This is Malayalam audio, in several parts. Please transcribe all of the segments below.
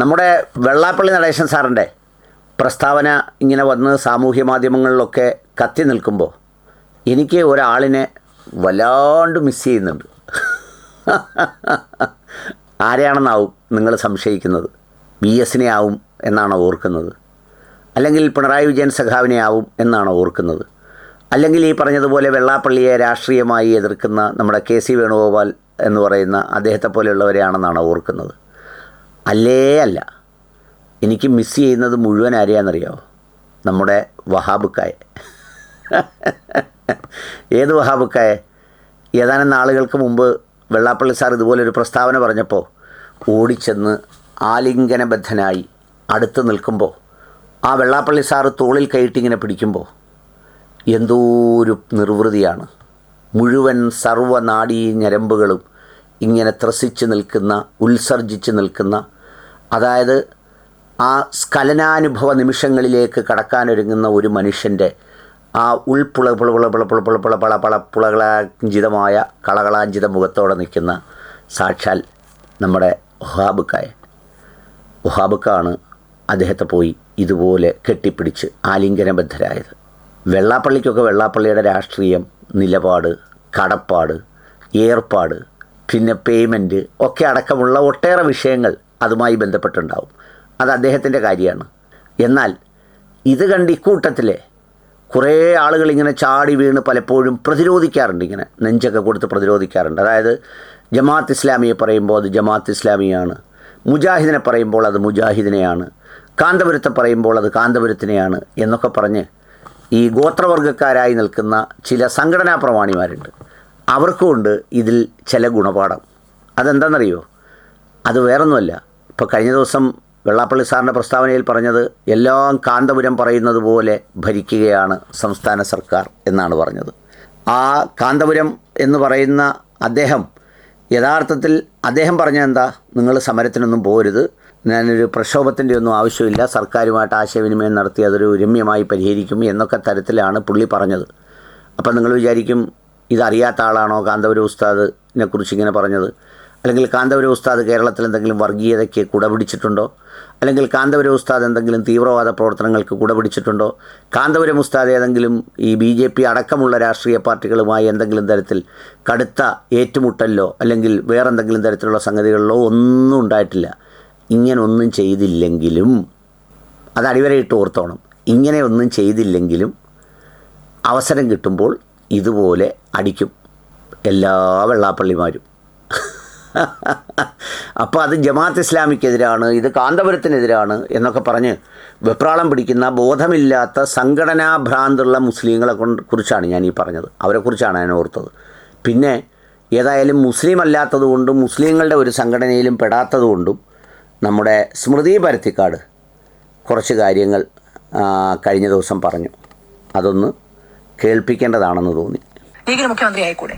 നമ്മുടെ വെള്ളാപ്പള്ളി നടേശൻ സാറിന്റെ പ്രസ്താവന ഇങ്ങനെ വന്ന് സാമൂഹ്യ മാധ്യമങ്ങളിലൊക്കെ കത്തി നിൽക്കുമ്പോൾ എനിക്ക് ഒരാളിനെ വല്ലാണ്ട് മിസ് ചെയ്യുന്നുണ്ട്. ആരെയാണെന്നാവും നിങ്ങൾ സംശയിക്കുന്നത്? ബി എസിനെ ആവും എന്നാണ് ഓർക്കുന്നത്? അല്ലെങ്കിൽ പിണറായി വിജയൻ സഖാവിനെ ആവും എന്നാണ് ഓർക്കുന്നത്? അല്ലെങ്കിൽ ഈ പറഞ്ഞതുപോലെ വെള്ളാപ്പള്ളിയെ രാഷ്ട്രീയമായി എതിർക്കുന്ന നമ്മുടെ കെ സി വേണുഗോപാൽ എന്ന് പറയുന്ന അദ്ദേഹത്തെ പോലെയുള്ളവരെയാണെന്നാണ് ഓർക്കുന്നത്? അല്ലേ അല്ല. എനിക്ക് മിസ് ചെയ്യുന്നത് മുഴുവൻ ആരെയാണെന്നറിയോ നമ്മുടെ വഹാബുക്കായ ഏത് വഹാബുക്കായ ഏതാനും നാളുകൾക്ക് മുമ്പ് വെള്ളാപ്പള്ളി സാർ ഇതുപോലൊരു പ്രസ്താവന പറഞ്ഞപ്പോൾ ഓടിച്ചെന്ന് ആലിംഗനബദ്ധനായി അടുത്ത് നിൽക്കുമ്പോൾ ആ വെള്ളാപ്പള്ളി സാറ് തോളിൽ കയറ്റിങ്ങനെ പിടിക്കുമ്പോൾ എന്തോ ഒരു നിർവൃതിയാണ്. മുഴുവൻ സർവനാഡീ ഞരമ്പുകളും ഇങ്ങനെ ത്രസിച്ച് നിൽക്കുന്ന ഉത്സർജിച്ച് നിൽക്കുന്ന അതായത് ആ സ്ഖലനാനുഭവ നിമിഷങ്ങളിലേക്ക് കടക്കാനൊരുങ്ങുന്ന ഒരു മനുഷ്യന്റെ ആ ഉൾപ്പുള പുള പുള പുള പുള പുള പുള പള പള പുളകളാഞ്ചിതമായ കളകളാഞ്ചിത മുഖത്തോടെ നിൽക്കുന്ന സാക്ഷാൽ നമ്മുടെ ഒഹാബുക്കായ ഒഹാബുക്കാണ് അദ്ദേഹത്തെ പോയി ഇതുപോലെ കെട്ടിപ്പിടിച്ച് ആലിംഗനബദ്ധരായത് വെള്ളാപ്പള്ളിക്കൊക്കെ വെള്ളാപ്പള്ളിയുടെ രാഷ്ട്രീയം നിലപാട് കടപ്പാട് ഏർപ്പാട് പിന്നെ പേയ്മെന്റ് ഒക്കെ അടക്കമുള്ള ഒട്ടേറെ വിഷയങ്ങൾ അതുമായി ബന്ധപ്പെട്ടുണ്ടാവും. അത് അദ്ദേഹത്തിന്റെ കാര്യമാണ്. എന്നാൽ ഇത് കണ്ട് ഇക്കൂട്ടത്തിലെ കുറേ ആളുകൾ ഇങ്ങനെ ചാടി വീണ് പലപ്പോഴും പ്രതിരോധിക്കാറുണ്ട്. ഇങ്ങനെ നെഞ്ചൊക്കെ കൊടുത്ത് പ്രതിരോധിക്കാറുണ്ട്. അതായത് ജമാഅത്ത് ഇസ്ലാമിയെ പറയുമ്പോൾ അത് ജമാഅത്ത് ഇസ്ലാമിയാണ്. മുജാഹിദിനെ പറയുമ്പോൾ അത് മുജാഹിദിനെയാണ്. കാന്തപുരത്തെ പറയുമ്പോൾ അത് കാന്തപുരത്തിനെയാണ് എന്നൊക്കെ പറഞ്ഞ് ഈ ഗോത്രവർഗക്കാരായി നിൽക്കുന്ന ചില സംഘടനാ പ്രമാണിമാരുണ്ട്. അവർക്കുമുണ്ട് ഇതിൽ ചില ഗുണപാഠം. അതെന്താണെന്നറിയോ? അത് വേറൊന്നുമല്ല. ഇപ്പോൾ കഴിഞ്ഞ ദിവസം വെള്ളാപ്പള്ളി സാറിന്റെ പ്രസ്താവനയിൽ പറഞ്ഞത് എല്ലാം കാന്തപുരം പറയുന്നത് പോലെ ഭരിക്കുകയാണ് സംസ്ഥാന സർക്കാർ എന്നാണ് പറഞ്ഞത്. ആ കാന്തപുരം എന്ന് പറയുന്ന അദ്ദേഹം യഥാർത്ഥത്തിൽ അദ്ദേഹം പറഞ്ഞ എന്താ? നിങ്ങൾ സമരത്തിനൊന്നും പോരുത്. ഞാനൊരു പ്രക്ഷോഭത്തിന്റെ ഒന്നും ആവശ്യമില്ല. സർക്കാരുമായിട്ട് ആശയവിനിമയം നടത്തി അതൊരു രമ്യമായി പരിഹരിക്കും എന്നൊക്കെ തരത്തിലാണ് പുള്ളി പറഞ്ഞത്. അപ്പം നിങ്ങൾ വിചാരിക്കും ഇതറിയാത്ത ആളാണോ കാന്തപുര ഉസ്താദിനെ കുറിച്ച് ഇങ്ങനെ പറഞ്ഞത്? അല്ലെങ്കിൽ കാന്തപുര ഉസ്താദ് കേരളത്തിൽ എന്തെങ്കിലും വർഗീയതയ്ക്ക് കുടപിടിച്ചിട്ടുണ്ടോ? അല്ലെങ്കിൽ കാന്തപുര ഉസ്താദ് എന്തെങ്കിലും തീവ്രവാദ പ്രവർത്തനങ്ങൾക്ക് കുടപിടിച്ചിട്ടുണ്ടോ? കാന്തപുരം ഉസ്താദ് ഏതെങ്കിലും ഈ ബി ജെ പി അടക്കമുള്ള രാഷ്ട്രീയ പാർട്ടികളുമായി എന്തെങ്കിലും തരത്തിൽ കടുത്ത ഏറ്റുമുട്ടലിലോ അല്ലെങ്കിൽ വേറെന്തെങ്കിലും തരത്തിലുള്ള സംഗതികളിലോ ഒന്നും ഉണ്ടായിട്ടില്ല. ഇങ്ങനൊന്നും ചെയ്തില്ലെങ്കിലും അത് അടിവരയിട്ട് ഓർത്തോണം. ഇങ്ങനെയൊന്നും ചെയ്തില്ലെങ്കിലും അവസരം കിട്ടുമ്പോൾ ഇതുപോലെ അടിക്കും. എല്ലാ വെള്ളാപ്പള്ളിമാരും. അപ്പോൾ അത് ജമാഅത്ത് ഇസ്ലാമിക്കെതിരാണ് ഇത് കാന്തപുരത്തിനെതിരാണ് എന്നൊക്കെ പറഞ്ഞ് വെപ്രാളം പിടിക്കുന്ന ബോധമില്ലാത്ത സംഘടനാ ഭ്രാന്തുള്ള മുസ്ലിങ്ങളെ കുറിച്ചാണ് ഞാൻ ഈ പറഞ്ഞത്. അവരെക്കുറിച്ചാണ് ഞാൻ ഓർത്തത്. പിന്നെ ഏതായാലും മുസ്ലിം അല്ലാത്തതുകൊണ്ടും മുസ്ലിങ്ങളുടെ ഒരു സംഘടനയിലും പെടാത്തതുകൊണ്ടും നമ്മുടെ സ്മൃതി പരത്തിക്കാട് കുറച്ച് കാര്യങ്ങൾ കഴിഞ്ഞ ദിവസം പറഞ്ഞു. അതൊന്ന് കേൾപ്പിക്കേണ്ടതാണെന്ന് തോന്നി. മുഖ്യമന്ത്രി ആയിക്കൂടെ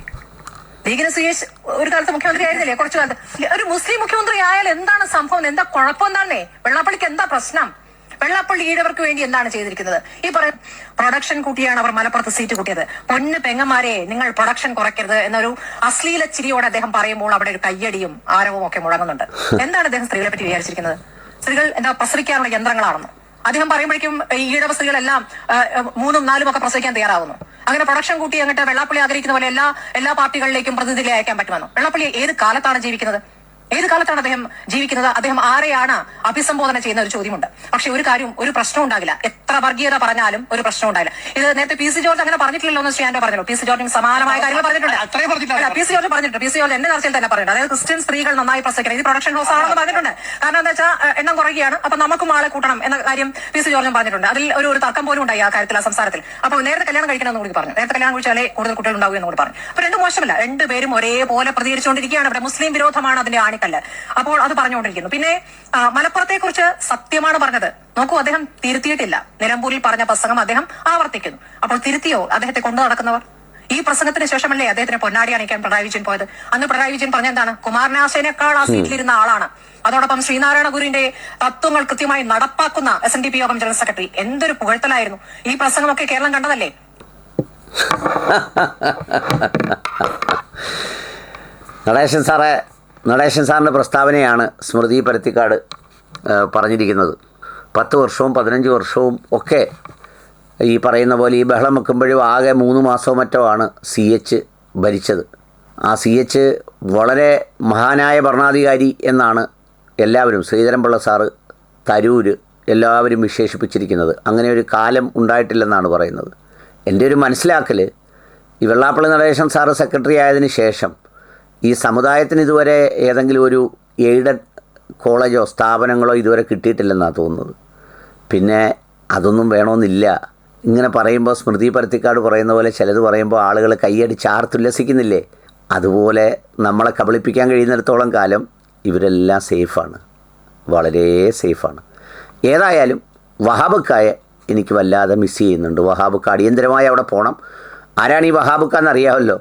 ലീഗിന് സുയേഷ് ഒരു കാലത്ത് മുഖ്യമന്ത്രി ആയിരുന്നില്ലേ? കുറച്ചു കാലത്ത്. ഒരു മുസ്ലിം മുഖ്യമന്ത്രി ആയാൽ എന്താണ് സംഭവം? എന്താ കുഴപ്പം എന്താണേ? വെള്ളാപ്പള്ളിക്ക് എന്താ പ്രശ്നം? വെള്ളാപ്പള്ളി ഈഴവർക്ക് വേണ്ടി എന്താണ് ചെയ്തിരിക്കുന്നത്? ഈ പറയും പ്രൊഡക്ഷൻ കൂട്ടിയാണ് അവർ മലപ്പുറത്ത് സീറ്റ് കൂട്ടിയത്. പൊന്ന് പെങ്ങന്മാരെ നിങ്ങൾ പ്രൊഡക്ഷൻ കുറയ്ക്കരുത് എന്നൊരു അശ്ലീല ചിരിയോടെ അദ്ദേഹം പറയുമ്പോൾ അവിടെ ഒരു കയ്യടിയും ആരവും ഒക്കെ മുഴങ്ങുന്നുണ്ട്. എന്താണ് അദ്ദേഹം സ്ത്രീകളെ പറ്റി വിചാരിച്ചിരിക്കുന്നത്? സ്ത്രീകൾ എന്താ പ്രസവിക്കാനുള്ള യന്ത്രങ്ങളാണെന്ന്. അദ്ദേഹം പറയുമ്പോഴേക്കും ഈഴവ സ്ത്രീകളെല്ലാം മൂന്നും നാലും ഒക്കെ പ്രസവിക്കാൻ തയ്യാറാവുന്നു. അങ്ങനെ പ്രൊഡക്ഷൻ കൂട്ടി അങ്ങോട്ട് വെള്ളാപ്പള്ളി ആഗ്രഹിക്കുന്ന പോലെ എല്ലാ എല്ലാ പാർട്ടികളിലേക്കും പ്രതിനിധികളെ അയക്കാൻ പറ്റുമെന്നോ? വെള്ളാപ്പള്ളി ഏത് കാലത്താണ് ജീവിക്കുന്നത്? ഏത് കാലത്താണ് അദ്ദേഹം ജീവിക്കുന്നത്? അദ്ദേഹം ആരെയാണ് അഭിസംബോധന ചെയ്യുന്ന ഒരു ചോദ്യമുണ്ട്. പക്ഷെ ഒരു കാര്യം ഒരു പ്രശ്നം ഉണ്ടാകില്ല. എത്ര വർഗീയത പറഞ്ഞാലും ഒരു പ്രശ്നം ഉണ്ടായില്ല. ഇത് നേരത്തെ പി സി ജോർജ് അങ്ങനെ പറഞ്ഞിട്ടില്ലല്ലോ എന്ന് ശ്രീ പറഞ്ഞല്ലോ. പി സി ജോർജിന് സമാനമായ കാര്യങ്ങൾ പറഞ്ഞിട്ടുണ്ട്. പി സി ജോർജ് പറഞ്ഞിട്ടുണ്ട്. പി സി ജോർജ് എന്റെ ചർച്ചയിൽ തന്നെ പറഞ്ഞിട്ടുണ്ട്. അതായത് ക്രിസ്ത്യൻ സ്ത്രീകൾ നന്നായി പ്രസവിക്കണം ഇത് പ്രൊഡക്ഷൻ ഹൗസ് ആണെന്ന് പറഞ്ഞിട്ടുണ്ട്. കാരണം എന്താ വെച്ചാൽ എണ്ണം കുറയുകയാണ്. അപ്പൊ നമുക്കും ആളെ കൂട്ടണം എന്ന കാര്യം പി സി ജോർജും പറഞ്ഞിട്ടുണ്ട്. അതിൽ ഒരു ഒരു തർക്കം പോലും ഉണ്ടായി ആ കാര്യത്തിൽ ആ സംസാരത്തിൽ. അപ്പൊ നേരത്തെ കല്യാണം കഴിക്കണം എന്ന് കൂടി പറഞ്ഞു. നേരത്തെ കല്യാണം കഴിച്ചാലേ കൂടുതൽ കുട്ടികൾ ഉണ്ടാവും എന്ന് കൂടി പറഞ്ഞു. അപ്പൊ രണ്ടും മോശമല്ല. രണ്ടുപേരും ഒരേപോലെ പ്രതികരിച്ചുകൊണ്ടിരിക്കുകയാണ്. ഇവിടെ മുസ്ലിം വിരോധമാണ് അതിന്റെ ആണിക്കല്ല്. അപ്പോൾ അത് പറഞ്ഞുകൊണ്ടിരിക്കുന്നു. പിന്നെ മലപ്പുറത്തെ കുറിച്ച് സത്യമാണ് പറഞ്ഞത്. നോക്കൂ അദ്ദേഹം തിരുത്തിയിട്ടില്ല. നിലമ്പൂരിൽ പറഞ്ഞ പ്രസംഗം അദ്ദേഹം ആവർത്തിക്കുന്നു. അപ്പോൾ തിരുത്തിയോ അദ്ദേഹത്തെ കൊണ്ടു നടക്കുന്നവർ? ഈ പ്രസംഗത്തിന് ശേഷമല്ലേ അദ്ദേഹത്തിന് പൊന്നാടി അണിക്കാൻ പിണറായി വിജയൻ പോയത്? അന്ന് പിണറായി വിജയൻ പറഞ്ഞ എന്താണ്? കുമാരനാശേനേക്കാൾ ആ സീറ്റിലിരുന്ന ആളാണ്. അതോടൊപ്പം ശ്രീനാരായണ ഗുരുവിന്റെ തത്വങ്ങൾ കൃത്യമായി നടപ്പാക്കുന്ന എസ് എൻ ഡി പി യോഗം ജനറൽ സെക്രട്ടറി. എന്തൊരു പുകഴ്ത്തലായിരുന്നു. ഈ പ്രസംഗമൊക്കെ കേരളം കണ്ടതല്ലേ? നടേശൻ സാറേ നടേശൻ സാറിന്റെ പ്രസ്താവനയാണ് സ്മൃതി പരത്തിക്കാട് പറഞ്ഞിരിക്കുന്നത്. പത്ത് വർഷവും പതിനഞ്ച് വർഷവും ഒക്കെ ഈ പറയുന്ന പോലെ ഈ ബഹളം വെക്കുമ്പോഴും ആകെ മൂന്ന് മാസമോ മറ്റോ ആണ് സി എച്ച് ഭരിച്ചത്. ആ സി എച്ച് വളരെ മഹാനായ ഭരണാധികാരി എന്നാണ് എല്ലാവരും ശ്രീധരൻപിള്ള സാറ് തരൂര് എല്ലാവരും വിശേഷിപ്പിച്ചിരിക്കുന്നത്. അങ്ങനെ ഒരു കാലം ഉണ്ടായിട്ടില്ലെന്നാണ് പറയുന്നത്. എന്റെ ഒരു മനസ്സിലാക്കൽ ഈ വെള്ളാപ്പള്ളി നടേശൻ സാറ് സെക്രട്ടറി ആയതിനു ശേഷം ഈ സമുദായത്തിന് ഇതുവരെ ഏതെങ്കിലും ഒരു എയ്ഡഡ് കോളേജോ സ്ഥാപനങ്ങളോ ഇതുവരെ കിട്ടിയിട്ടില്ലെന്നാണ് തോന്നുന്നത്. പിന്നെ അതൊന്നും വേണമെന്നില്ല ഇങ്ങനെ പറയുമ്പോൾ സ്മൃതി പരത്തിക്കാട് പറയുന്ന പോലെ ചിലത് പറയുമ്പോൾ ആളുകൾ കൈയടി ആർത്തുല്ലസിക്കുന്നില്ലേ അതുപോലെ നമ്മളെ കബളിപ്പിക്കാൻ കഴിയുന്നിടത്തോളം കാലം ഇവരെല്ലാം സേഫാണ്. വളരെ സേഫാണ്. ഏതായാലും വഹാബക്കായെ എനിക്ക് വല്ലാതെ മിസ് ചെയ്യുന്നുണ്ട്. വഹാബുക്ക അടിയന്തരമായി അവിടെ പോകണം ആരാണ് ഈ വഹാബുക്ക എന്നറിയാമല്ലോ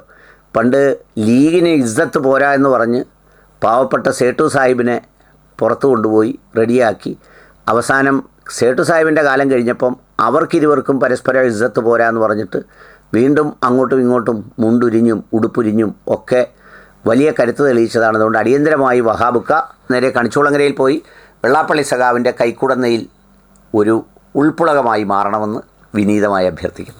പണ്ട് ലീഗിന് ഇസ്സത്ത് പോരാ എന്ന് പറഞ്ഞ് പാവപ്പെട്ട സേട്ടു സാഹിബിനെ പുറത്തു കൊണ്ടുപോയി റെഡിയാക്കി. അവസാനം സേട്ടു സാഹിബിന്റെ കാലം കഴിഞ്ഞപ്പം അവർക്കിരുവർക്കും പരസ്പര ഇസ്സത്ത് പോരാ എന്ന് പറഞ്ഞിട്ട് വീണ്ടും അങ്ങോട്ടും ഇങ്ങോട്ടും മുണ്ടുരിഞ്ഞും ഉടുപ്പുരിഞ്ഞും ഒക്കെ വലിയ കരുത്ത് തെളിയിച്ചതാണ്. അതുകൊണ്ട് അടിയന്തരമായി വഹാബുക്ക നേരെ കണിച്ചുളങ്ങരയിൽ പോയി വെള്ളാപ്പള്ളി സഖാവിന്റെ കൈക്കുടന്നയിൽ ഒരു ഉൾപ്പുളകമായി മാറണമെന്ന് വിനീതമായി അഭ്യർത്ഥിക്കുന്നു.